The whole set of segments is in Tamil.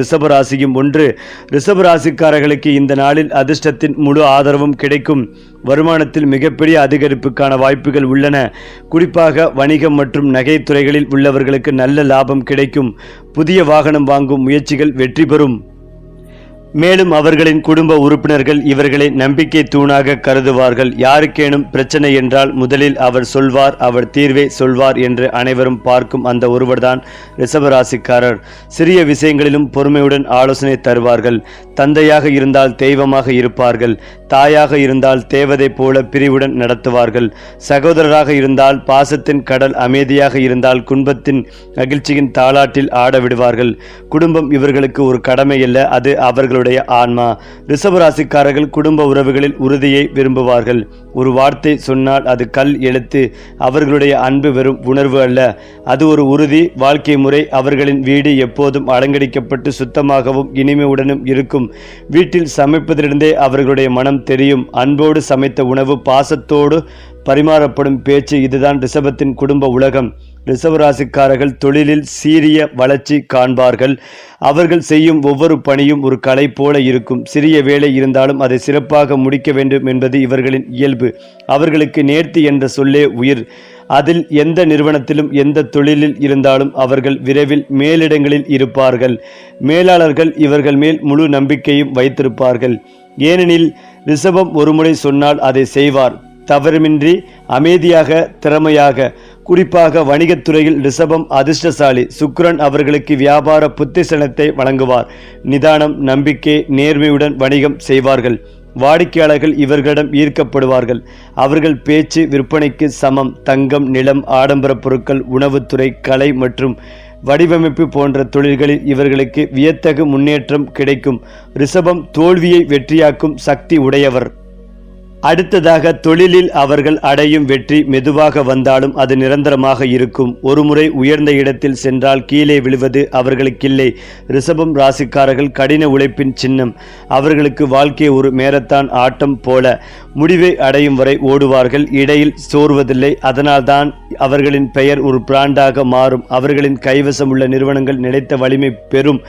ரிஷபராசியும் ஒன்று. ரிஷபராசிக்காரர்களுக்கு இந்த நாளில் அதிர்ஷ்டத்தின் முழு ஆதரவும் கிடைக்கும். வருமானத்தில் மிகப்பெரிய அதிகரிப்புக்கான வாய்ப்புகள் உள்ளன. குறிப்பாக வணிகம் மற்றும் நகைத்துறைகளில் உள்ளவர்களுக்கு நல்ல லாபம் கிடைக்கும். புதிய வாகனம் வாங்கும் முயற்சிகள் வெற்றி பெறும். மேலும் அவர்களின் குடும்ப உறுப்பினர்கள் இவர்களை நம்பிக்கை தூணாக கருதுவார்கள். யாருக்கேனும் பிரச்சனை என்றால் முதலில் அவர் சொல்வார் அவர் தீர்வை சொல்வார் என்று அனைவரும் பார்க்கும் அந்த ஒருவர்தான் ரிஷபராசிக்காரர். சிறிய விஷயங்களிலும் பொறுமையுடன் ஆலோசனை தருவார்கள். தந்தையாக இருந்தால் தெய்வமாக இருப்பார்கள். தாயாக இருந்தால் தேவதை போல பிரிவுடன் நடத்துவார்கள். சகோதரராக இருந்தால் பாசத்தின் கடல் அமைதியாக இருந்தால் குடும்பத்தின் மகிழ்ச்சியின் தாளாட்டில் ஆட விடுவார்கள். குடும்பம் இவர்களுக்கு ஒரு கடமை அல்ல அது அவர்களுடைய ஆன்மா ரிஷபராசிக்காரர்கள் குடும்ப உறவுகளில் உறுதியை விரும்புவார்கள். ஒரு வார்த்தை சொன்னால் அது கல் எழுத்து. அவர்களுடைய அன்பு வெறும் உணர்வு அல்ல. அது ஒரு உறுதி வாழ்க்கை முறை. அவர்களின் வீடு எப்போதும் அலங்கரிக்கப்பட்டு சுத்தமாகவும் இனிமையுடனும் இருக்கும். வீட்டில் சமைப்பதிலிருந்தே அவர்களுடைய மனம் தெரியும். அன்போடு சமைத்த உணவு பாசத்தோடு பரிமாறப்படும் பேச்சு இதுதான் ரிஷபத்தின் குடும்ப உலகம். ரிசவராசிக்காரர்கள் தொழிலில் சீரிய வளர்ச்சி காண்பார்கள். அவர்கள் செய்யும் ஒவ்வொரு பணியும் ஒரு கலை போல இருக்கும். சிறிய வேலை இருந்தாலும் அதை சிறப்பாக முடிக்க வேண்டும் என்பது இவர்களின் இயல்பு. அவர்களுக்கு நேர்த்தி என்ற சொல்லே உயிர். அதில் எந்த நிறுவனத்திலும் எந்த தொழிலில் இருந்தாலும் அவர்கள் விரைவில் மேலிடங்களில் இருப்பார்கள். மேலாளர்கள் இவர்கள் மேல் முழு நம்பிக்கையும் வைத்திருப்பார்கள். ஏனெனில் ரிஷபம் ஒருமுறை சொன்னால் அதை செய்வார். தவறுமின்றி அமைதியாக திறமையாக குறிப்பாக வணிகத்துறையில் ரிஷபம் அதிர்ஷ்டசாலி சுக்ரன் அவர்களுக்கு வியாபார புத்திசனத்தை வழங்குவார். நிதானம் நம்பிக்கை நேர்மையுடன் வணிகம் செய்வார்கள். வாடிக்கையாளர்கள் இவர்களிடம் ஈர்க்கப்படுவார்கள். அவர்கள் பேச்சு விற்பனைக்கு சமம். தங்கம் நிலம் ஆடம்பர பொருட்கள் உணவுத்துறை கலை மற்றும் வடிவமைப்பு போன்ற தொழில்களில் இவர்களுக்கு வியத்தகு முன்னேற்றம் கிடைக்கும். ரிஷபம் தோல்வியை வெற்றியாக்கும் சக்தி உடையவர். அடுத்ததாக தொழிலில் அவர்கள் அடையும் வெற்றி மெதுவாக வந்தாலும் அது நிரந்தரமாக இருக்கும். ஒருமுறை உயர்ந்த இடத்தில் சென்றால் கீழே விழுவது அவர்களுக்கில்லை. ரிஷபம் ராசிக்காரர்கள் கடின உழைப்பின் சின்னம். அவர்களுக்கு வாழ்க்கை ஒரு மேரத்தான் ஆட்டம் போல. முடிவை அடையும் வரை ஓடுவார்கள். இடையில் சோர்வதில்லை. அதனால்தான் அவர்களின் பெயர் ஒரு பிராண்டாக மாறும். அவர்களின் கைவசம் உள்ள நிறுவனங்கள் நிலைத்த வலிமை பெறும்.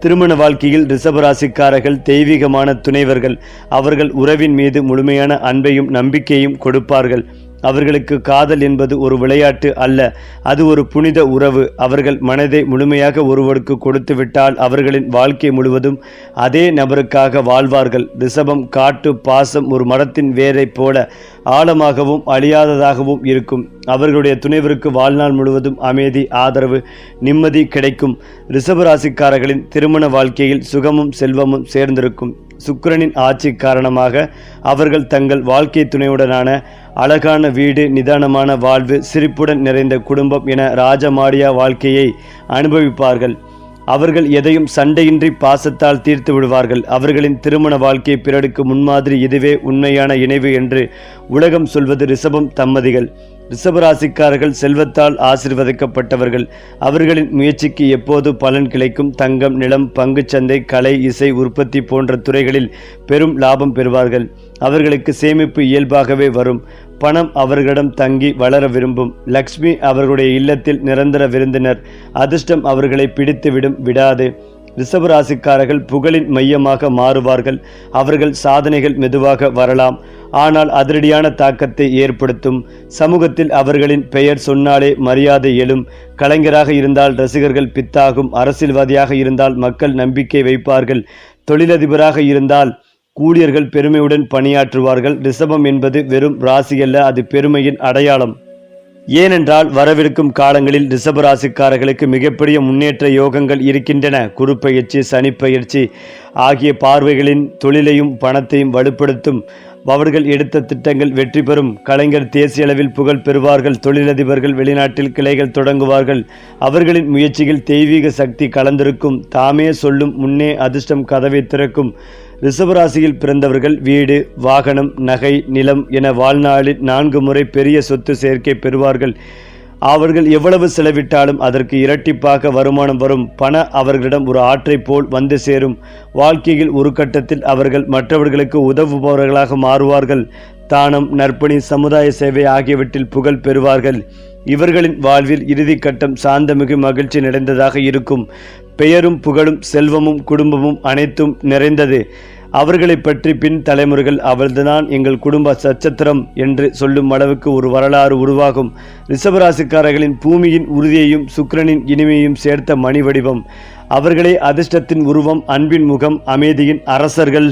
திருமண வாழ்க்கையில் ரிஷபராசிக்காரர்கள் தெய்வீகமான துணைவர்கள் அவர்கள் உறவின் மீது முழுமையான அன்பையும் நம்பிக்கையும் கொடுப்பார்கள். அவர்களுக்கு காதல் என்பது ஒரு விளையாட்டு அல்ல. அது ஒரு புனித உறவு. அவர்கள் மனதை முழுமையாக ஒருவருக்கு கொடுத்துவிட்டால் அவர்களின் வாழ்க்கை முழுவதும் அதே நபருக்காக வாழ்வார்கள். ரிஷபம் காட்டு பாசம் ஒரு மரத்தின் வேரை போல ஆழமாகவும் அழியாததாகவும் இருக்கும். அவர்களுடைய துணைவருக்கு வாழ்நாள் முழுவதும் அமைதி ஆதரவு நிம்மதி கிடைக்கும். ரிஷபராசிக்காரர்களின் திருமண வாழ்க்கையில் சுகமும் செல்வமும் சேர்ந்திருக்கும். சுக்கிரனின் ஆட்சி காரணமாக அவர்கள் தங்கள் வாழ்க்கை துணையுடனான அழகான வீடு நிதானமான வாழ்வு சிரிப்புடன் நிறைந்த குடும்பம் என ராஜமாடியா வாழ்க்கையை அனுபவிப்பார்கள். அவர்கள் எதையும் சண்டையின்றி பாசத்தால் தீர்த்து விடுவார்கள். அவர்களின் திருமண வாழ்க்கை பிறருக்கு முன்மாதிரி இதுவே உண்மையான இணைவு என்று உலகம் சொல்வது ரிஷபம் தம்மதிகள். ரிஷபராசிக்காரர்கள் செல்வத்தால் ஆசிர்வதிக்கப்பட்டவர்கள். அவர்களின் முயற்சிக்கு எப்போது பலன் கிடைக்கும்? தங்கம் நிலம் பங்குச்சந்தை கலை இசை உற்பத்தி போன்ற துறைகளில் பெரும் லாபம் பெறுவார்கள். அவர்களுக்கு சேமிப்பு இயல்பாகவே வரும். பணம் அவர்களிடம் தங்கி வளர விரும்பும். லக்ஷ்மி அவர்களுடைய இல்லத்தில் நிரந்தர விருந்தினர். அதிர்ஷ்டம் அவர்களை பிடித்துவிடும் விடாது. ரிஷபராசிக்காரர்கள் புகழின் மையமாக மாறுவார்கள். அவர்கள் சாதனைகள் மெதுவாக வரலாம். ஆனால் அதிரடியான தாக்கத்தை ஏற்படுத்தும். சமூகத்தில் அவர்களின் பெயர் சொன்னாலே மரியாதை எழும். கலைஞராக இருந்தால் ரசிகர்கள் பித்தாகும். அரசியல்வாதியாக இருந்தால் மக்கள் நம்பிக்கை வைப்பார்கள். தொழிலதிபராக இருந்தால் கூலியர்கள் பெருமையுடன் பணியாற்றுவார்கள். ரிஷபம் என்பது வெறும் ராசியல்ல அது பெருமையின் அடையாளம். ஏனென்றால் வரவிருக்கும் காலங்களில் ரிஷபராசிக்காரர்களுக்கு மிகப்பெரிய முன்னேற்ற யோகங்கள் இருக்கின்றன. குருப்பெயர்ச்சி சனிப்பயிற்சி ஆகிய பார்வைகளின் தொழிலையும் பணத்தையும் வலுப்படுத்தும். அவர்கள் எடுத்த திட்டங்கள் வெற்றி பெறும். கலைஞர் தேசிய அளவில் புகழ் பெறுவார்கள். தொழிலதிபர்கள் வெளிநாட்டில் கிளைகள் தொடங்குவார்கள். அவர்களின் முயற்சியில் தெய்வீக சக்தி கலந்திருக்கும். தாமே சொல்லும் முன்னே அதிர்ஷ்டம் கதவை திறக்கும். ரிஷபராசியில் பிறந்தவர்கள் வீடு வாகனம் நகை நிலம் என வாழ்நாளில் நான்கு முறை பெரிய சொத்து சேர்க்கை பெறுவார்கள். அவர்கள் எவ்வளவு செலவிட்டாலும் அதற்கு இரட்டிப்பாக வருமானம் வரும். பண அவர்களிடம் ஒரு ஆற்றைப் போல் வந்து சேரும். வாழ்க்கையில் ஒரு கட்டத்தில் அவர்கள் மற்றவர்களுக்கு உதவுபவர்களாக மாறுவார்கள். தானம் நற்பணி சமுதாய சேவை ஆகியவற்றில் புகழ் பெறுவார்கள். இவர்களின் வாழ்வில் இறுதி கட்டம் சாந்தமிகு மகிழ்ச்சி நிறைந்ததாக இருக்கும். பெயரும் புகழும் செல்வமும் குடும்பமும் அனைத்தும் நிறைந்தது. அவர்களை பற்றி பின் தலைமுறைகள் அவர்தான் எங்கள் குடும்ப சச்சத்திரம் என்று சொல்லும் அளவுக்கு ஒரு வரலாறு உருவாகும். ரிஷபராசிக்காரர்களின் பூமியின் உறுதியையும் சுக்கிரனின் இனிமையும் சேர்த்த மணி வடிவம் அவர்களே அதிர்ஷ்டத்தின் உருவம் அன்பின் முகம் அமைதியின் அரசர்கள்.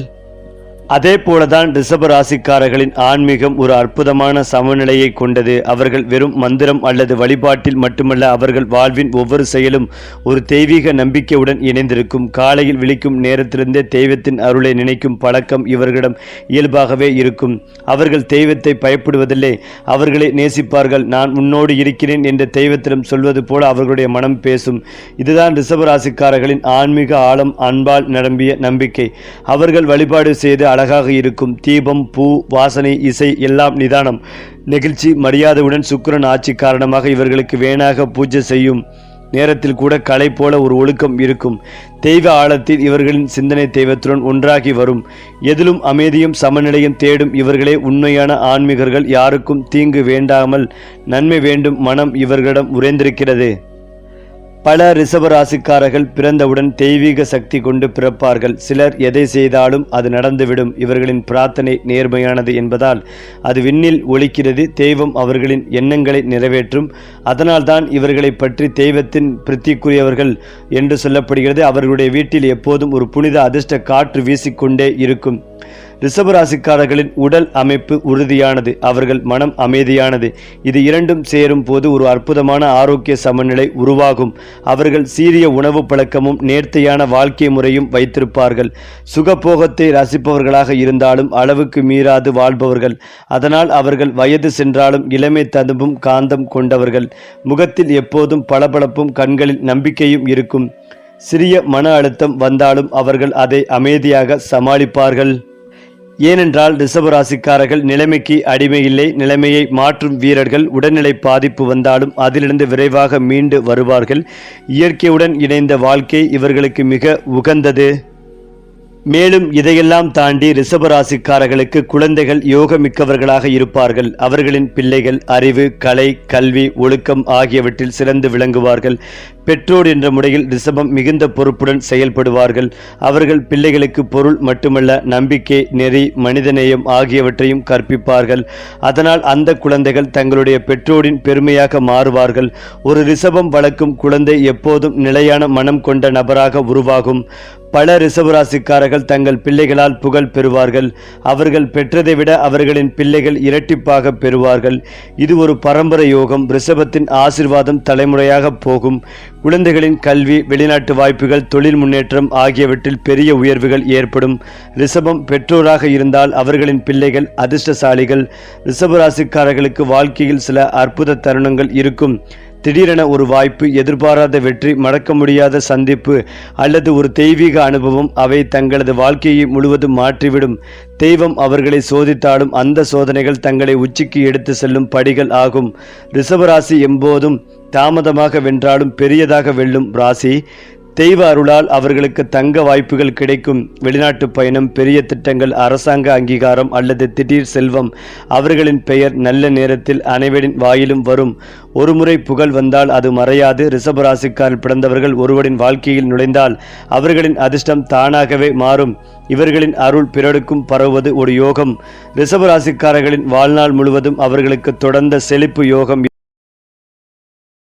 அதே போலதான் ரிஷப ராசிக்காரர்களின் ஆன்மீகம் ஒரு அற்புதமான சமநிலையை கொண்டது. அவர்கள் வெறும் மந்திரம் அல்லது வழிபாட்டில் மட்டுமல்ல அவர்கள் வாழ்வின் ஒவ்வொரு செயலும் ஒரு தெய்வீக நம்பிக்கையுடன் இணைந்திருக்கும். காலையில் விழிக்கும் நேரத்திலிருந்தே தெய்வத்தின் அருளை நினைக்கும் பழக்கம் இவர்களிடம் இயல்பாகவே இருக்கும். அவர்கள் தெய்வத்தை பயப்படுவதில்லை. அவர்களை நேசிப்பார்கள். நான் உன்னோடு இருக்கிறேன் என்ற தெய்வத்திடம் சொல்வது போல அவர்களுடைய மனம் பேசும். இதுதான் ரிஷப ராசிக்காரர்களின் ஆன்மீக ஆழம் அன்பால் நிரம்பிய நம்பிக்கை. அவர்கள் வழிபாடு செய்து அழகாக இருக்கும். தீபம் பூ வாசனை இசை எல்லாம் நிதானம். நெகிழ்ச்சி மரியாதையுடன் சுக்கிரன் ஆட்சி காரணமாக இவர்களுக்கு வேணாக பூஜை செய்யும் நேரத்தில் கூட கலை போல ஒரு ஒழுக்கம் இருக்கும். தெய்வ ஆழத்தில் இவர்களின் சிந்தனை தெய்வத்துடன் ஒன்றாகி வரும். எதிலும் அமைதியும் சமநிலையும் தேடும் இவர்களே உண்மையான ஆன்மீகர்கள். யாருக்கும் தீங்கு வேண்டாமல் நன்மை வேண்டும் மனம் இவர்களிடம் உறைந்திருக்கிறது. பல ரிஷபராசிக்காரர்கள் பிறந்தவுடன் தெய்வீக சக்தி கொண்டு பிறப்பார்கள். சிலர் எதை செய்தாலும் அது நடந்துவிடும். இவர்களின் பிரார்த்தனை நேர்மையானது என்பதால் அது விண்ணில் ஒழிக்கிறது தெய்வம் அவர்களின் எண்ணங்களை நிறைவேற்றும். அதனால்தான் இவர்களை பற்றி தெய்வத்தின் பிரித்திக்குரியவர்கள் என்று சொல்லப்படுகிறது. அவர்களுடைய வீட்டில் எப்போதும் ஒரு புனித அதிர்ஷ்ட காற்று வீசிக்கொண்டே இருக்கும். ரிஷபராசிக்காரர்களின் உடல் அமைப்பு உறுதியானது அவர்கள் மனம் அமைதியானது. இது இரண்டும் சேரும் போது ஒரு அற்புதமான ஆரோக்கிய சமநிலை உருவாகும். அவர்கள் சீரிய உணவு பழக்கமும் நேர்த்தியான வாழ்க்கை முறையும் வைத்திருப்பார்கள். சுகபோகத்தை ரசிப்பவர்களாக இருந்தாலும் அளவுக்கு மீறாது வாழ்பவர்கள். அதனால் அவர்கள் வயது சென்றாலும் இளமை ததும்பும் காந்தம் கொண்டவர்கள். முகத்தில் எப்போதும் பளபளப்பும் கண்களில் நம்பிக்கையும் இருக்கும். சிறிய மன அழுத்தம் வந்தாலும் அவர்கள் அதை அமைதியாக சமாளிப்பார்கள். ஏனென்றால் ரிஷபராசிக்காரர்கள் நிலைமைக்கு அடிமையில்லை. நிலைமையை மாற்றும் வீரர்கள் உடல்நிலை பாதிப்பு வந்தாலும் அதிலிருந்து விரைவாக மீண்டு வருவார்கள். இயற்கையுடன் இணைந்த வாழ்க்கை இவர்களுக்கு மிக உகந்தது. மேலும் இதையெல்லாம் தாண்டி ரிஷபராசிக்காரர்களுக்கு குழந்தைகள் யோகமிக்கவர்களாக இருப்பார்கள். அவர்களின் பிள்ளைகள் அறிவு கலை கல்வி ஒழுக்கம் ஆகியவற்றில் சிறந்து விளங்குவார்கள். பெற்றோர் என்ற முறையில் ரிஷபம் மிகுந்த பொறுப்புடன் செயல்படுவார்கள். அவர்கள் பிள்ளைகளுக்கு பொருள் மட்டுமல்ல நம்பிக்கை நெறி மனிதநேயம் ஆகியவற்றையும் கற்பிப்பார்கள். அதனால் அந்த குழந்தைகள் தங்களுடைய பெற்றோரின் பெருமையாக மாறுவார்கள். ஒரு ரிஷபம் வளர்க்கும் குழந்தை எப்போதும் நிலையான மனம் கொண்ட நபராக உருவாகும். பல ரிசவராசிக்காரர்கள் தங்கள் பிள்ளைகளால் புகழ் பெறுவார்கள். அவர்கள் பெற்றதை விட அவர்களின் பிள்ளைகள் இரட்டிப்பாக பெறுவார்கள். இது ஒரு பரம்பரை யோகம். ரிஷபத்தின் ஆசிர்வாதம் தலைமுறையாக போகும். குழந்தைகளின் கல்வி வெளிநாட்டு வாய்ப்புகள் தொழில் முன்னேற்றம் ஆகியவற்றில் பெரிய உயர்வுகள் ஏற்படும். ரிஷபம் பெற்றோராக இருந்தால் அவர்களின் பிள்ளைகள் அதிர்ஷ்டசாலிகள். ரிஷபராசிக்காரர்களுக்கு வாழ்க்கையில் சில அற்புத தருணங்கள் இருக்கும். திடீரென ஒரு வாய்ப்பு எதிர்பாராத வெற்றி மறக்க முடியாத சந்திப்பு அல்லது ஒரு தெய்வீக அனுபவம் அவை தங்களது வாழ்க்கையை முழுவதும் மாற்றிவிடும். தெய்வம் அவர்களை சோதித்தாலும் அந்த சோதனைகள் தங்களை உச்சிக்கு எடுத்து செல்லும் படிகள் ஆகும். ரிஷபராசி எம்போதும் தாமதமாக வென்றாலும் பெரியதாக வெல்லும் ராசி. தெய்வ அருளால் அவர்களுக்கு தங்க வாய்ப்புகள் கிடைக்கும். வெளிநாட்டு பயணம் பெரிய திட்டங்கள் அரசாங்க அங்கீகாரம் அல்லது திடீர் செல்வம். அவர்களின் பெயர் நல்ல நேரத்தில் அனைவரின் வாயிலும் வரும். ஒருமுறை புகழ் வந்தால் அது மறையாது. ரிஷபராசிக்காரில் பிறந்தவர்கள் ஒருவரின் வாழ்க்கையில் நுழைந்தால் அவர்களின் அதிர்ஷ்டம் தானாகவே மாறும். இவர்களின் அருள் பிறருக்கும் பரவுவது ஒரு யோகம். ரிஷபராசிக்காரர்களின் வாழ்நாள் முழுவதும் அவர்களுக்கு தொடர்ந்த செழிப்பு யோகம்